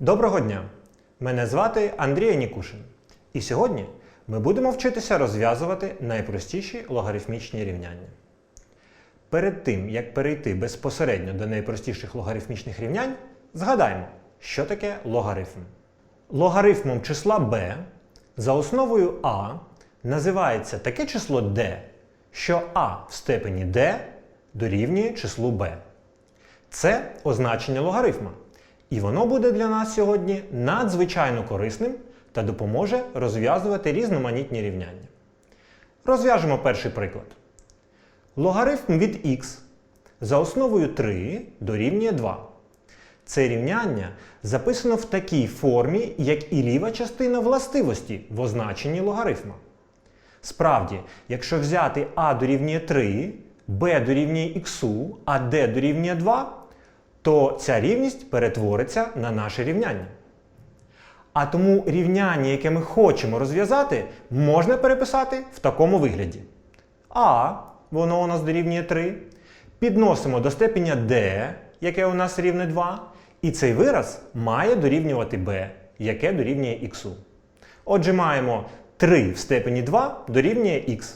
Доброго дня! Мене звати Андрій Анікушин. І сьогодні ми будемо вчитися розв'язувати найпростіші логарифмічні рівняння. Перед тим, як перейти безпосередньо до найпростіших логарифмічних рівнянь, згадаємо, що таке логарифм. Логарифмом числа b за основою a називається таке число d, що a в степені d дорівнює числу b. Це означення логарифма. І воно буде для нас сьогодні надзвичайно корисним та допоможе розв'язувати різноманітні рівняння. Розв'яжемо перший приклад. Логарифм від х за основою 3 дорівнює 2. Це рівняння записано в такій формі, як і ліва частина властивості в означенні логарифма. Справді, якщо взяти а дорівнює 3, b дорівнює х, а d дорівнює 2, то ця рівність перетвориться на наше рівняння. А тому рівняння, яке ми хочемо розв'язати, можна переписати в такому вигляді. А, воно у нас дорівнює 3. Підносимо до степеня d, яке у нас рівне 2. І цей вираз має дорівнювати b, яке дорівнює х. Отже, маємо 3 в степені 2 дорівнює х.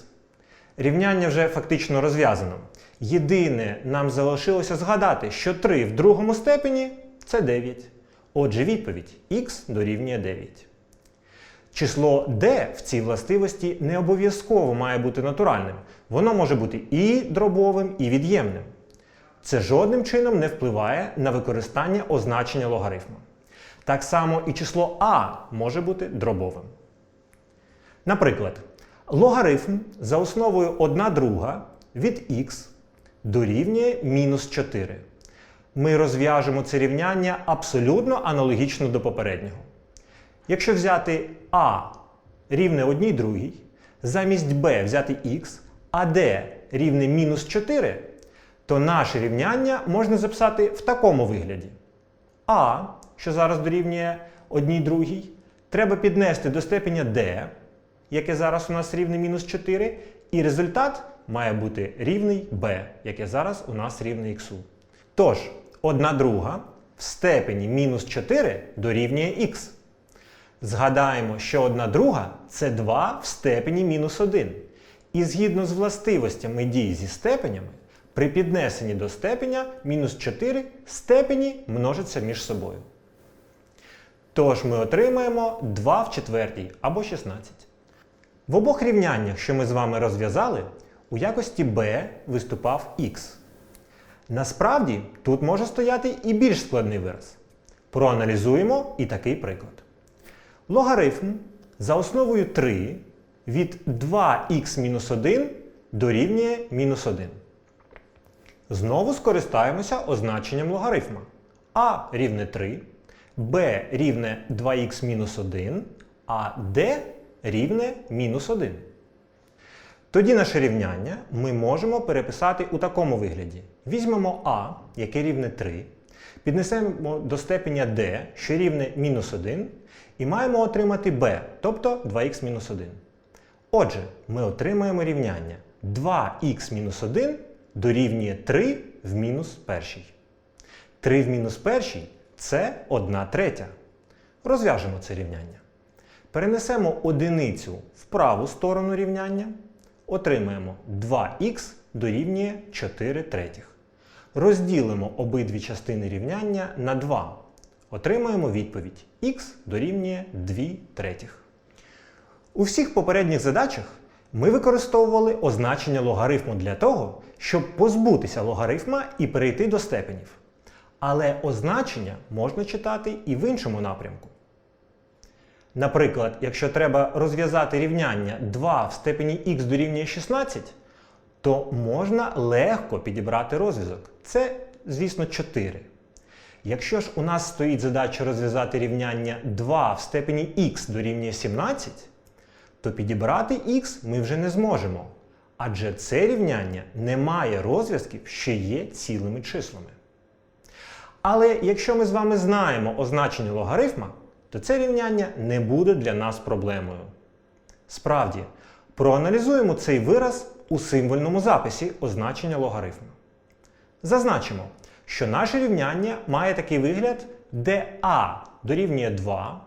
Рівняння вже фактично розв'язано. Єдине, нам залишилося згадати, що 3 в другому степені це 9. Отже, відповідь х дорівнює 9. Число d в цій властивості не обов'язково має бути натуральним. Воно може бути і дробовим, і від'ємним. Це жодним чином не впливає на використання означення логарифму. Так само і число а може бути дробовим. Наприклад, логарифм за основою 1 друга від х дорівнює мінус 4. Ми розв'яжемо це рівняння абсолютно аналогічно до попереднього. Якщо взяти а рівне 1 другій, замість b взяти х, а d рівне мінус 4, то наше рівняння можна записати в такому вигляді. А, що зараз дорівнює 1 другій, треба піднести до степеня d, яке зараз у нас рівне мінус 4, і результат має бути рівний b, яке зараз у нас рівне х. Тож, 1 друга в степені мінус 4 дорівнює х. Згадаємо, що 1 друга це 2 в степені мінус 1. І згідно з властивостями дій зі степенями, при піднесенні до степеня мінус 4 степені множаться між собою. Тож ми отримаємо 2 в четвертій або 16. В обох рівняннях, що ми з вами розв'язали, у якості b виступав x. Насправді, тут може стояти і більш складний вираз. Проаналізуємо і такий приклад. Логарифм за основою 3 від 2х-1 дорівнює мінус 1. Знову скористаємося означенням логарифма. а рівне 3, b рівне 2х-1, а d рівне мінус 1. Тоді наше рівняння ми можемо переписати у такому вигляді. Візьмемо а, яке рівне 3, піднесемо до степеня d, що рівне мінус 1, і маємо отримати b, тобто 2х-1. Отже, ми отримаємо рівняння 2х-1 дорівнює 3 в мінус першій. 3 в мінус першій це 1 третя. Розв'яжемо це рівняння. Перенесемо одиницю в праву сторону рівняння. Отримаємо 2х дорівнює 4 третіх. Розділимо обидві частини рівняння на 2. Отримаємо відповідь х дорівнює 2 третіх. У всіх попередніх задачах ми використовували означення логарифму для того, щоб позбутися логарифма і перейти до степенів. Але означення можна читати і в іншому напрямку. Наприклад, якщо треба розв'язати рівняння 2 в степені х дорівнює 16, то можна легко підібрати розв'язок. Це, звісно, 4. Якщо ж у нас стоїть задача розв'язати рівняння 2 в степені х дорівнює 17, то підібрати х ми вже не зможемо. Адже це рівняння не має розв'язків, що є цілими числами. Але якщо ми з вами знаємо означення логарифма, то це рівняння не буде для нас проблемою. Справді, проаналізуємо цей вираз у символьному записі означення логарифму. Зазначимо, що наше рівняння має такий вигляд, де а дорівнює 2,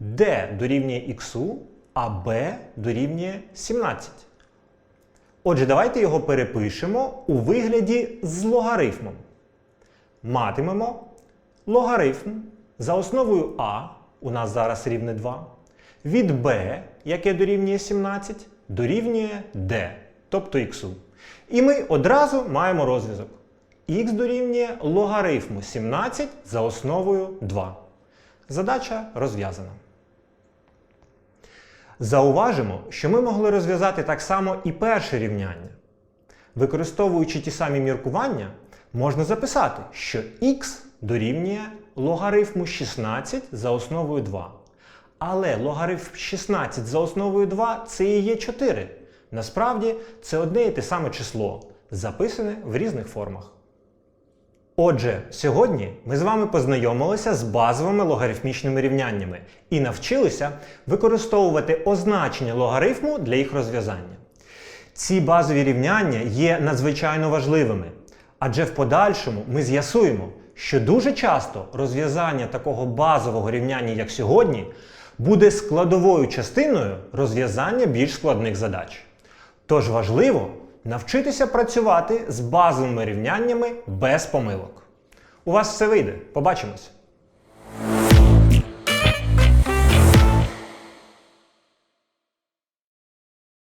d дорівнює х, а b дорівнює 17. Отже, давайте його перепишемо у вигляді з логарифмом. Матимемо логарифм за основою а, у нас зараз рівне 2, від b, яке дорівнює 17, дорівнює d, тобто х. І ми одразу маємо розв'язок. х дорівнює логарифму 17 за основою 2. Задача розв'язана. Зауважимо, що ми могли розв'язати так само і перше рівняння. Використовуючи ті самі міркування, можна записати, що х дорівнює логарифму 16 за основою 2. Але логарифм 16 за основою 2 це і є 4. Насправді це одне і те саме число, записане в різних формах. Отже, сьогодні ми з вами познайомилися з базовими логарифмічними рівняннями і навчилися використовувати означення логарифму для їх розв'язання. Ці базові рівняння є надзвичайно важливими, адже в подальшому ми з'ясуємо, що дуже часто розв'язання такого базового рівняння, як сьогодні, буде складовою частиною розв'язання більш складних задач. Тож важливо навчитися працювати з базовими рівняннями без помилок. У вас все вийде. Побачимось!